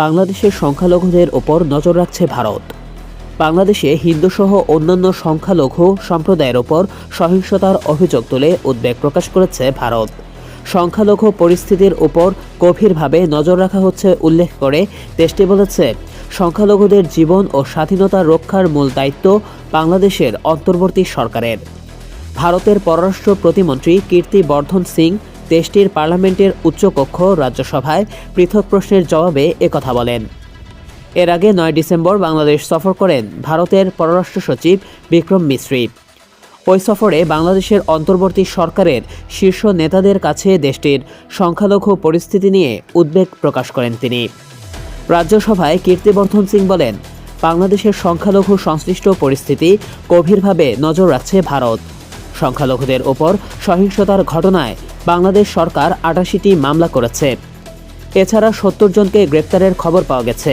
বাংলাদেশের সংখ্যালঘুদের ওপর নজর রাখছে ভারত। বাংলাদেশে হিন্দুসহ অন্যান্য সংখ্যালঘু সম্প্রদায়ের ওপর সহিংসতার অভিযোগ তুলে উদ্বেগ প্রকাশ করেছে ভারত। সংখ্যালঘু পরিস্থিতির উপর গভীরভাবে নজর রাখা হচ্ছে উল্লেখ করে দেশটি বলেছে, সংখ্যালঘুদের জীবন ও স্বাধীনতা রক্ষার মূল দায়িত্ব বাংলাদেশের অন্তর্বর্তী সরকারের। ভারতের পররাষ্ট্র প্রতিমন্ত্রী কীর্তি বর্ধন সিং দেশটির পার্লামেন্টের উচ্চকক্ষ রাজ্যসভায় পৃথক প্রশ্নের জবাবে একথা বলেন। এর আগে নয় ডিসেম্বর বাংলাদেশ সফর করেন ভারতের পররাষ্ট্র সচিব বিক্রম মিশ্রি ওই সফরে বাংলাদেশের অন্তর্বর্তী সরকারের শীর্ষ নেতাদের কাছে দেশটির সংখ্যালঘু পরিস্থিতি নিয়ে উদ্বেগ প্রকাশ করেন তিনি। রাজ্যসভায় কীর্তিবর্ধন সিং বলেন, বাংলাদেশের সংখ্যালঘু সংশ্লিষ্ট পরিস্থিতি গভীরভাবে নজর রাখছে ভারত। সংখ্যালঘুদের ওপর সহিংসতার ঘটনায় বাংলাদেশ সরকার আটাশিটি মামলা করেছে। এছাড়া সত্তর জনকে গ্রেপ্তারের খবর পাওয়া গেছে।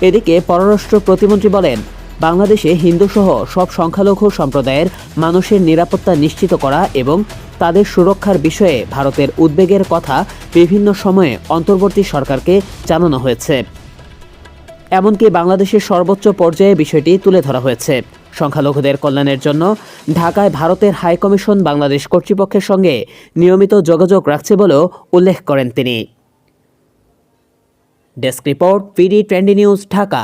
এদিকে পররাষ্ট্র প্রতিমন্ত্রী বলেন, বাংলাদেশে হিন্দুসহ সব সংখ্যালঘু সম্প্রদায়ের মানুষের নিরাপত্তা নিশ্চিত করা এবং তাদের সুরক্ষার বিষয়ে ভারতের উদ্বেগের কথা বিভিন্ন সময়ে অন্তর্বর্তী সরকারকে জানানো হয়েছে। এমনকি বাংলাদেশের সর্বোচ্চ পর্যায়ে বিষয়টি তুলে ধরা হয়েছে। সংখ্যালঘুদের কল্যাণের জন্য ঢাকায় ভারতের হাইকমিশন বাংলাদেশ কর্তৃপক্ষের সঙ্গে নিয়মিত যোগাযোগ রাখছে বলেও উল্লেখ করেন তিনি। Desk report PD twenty news, Dhaka.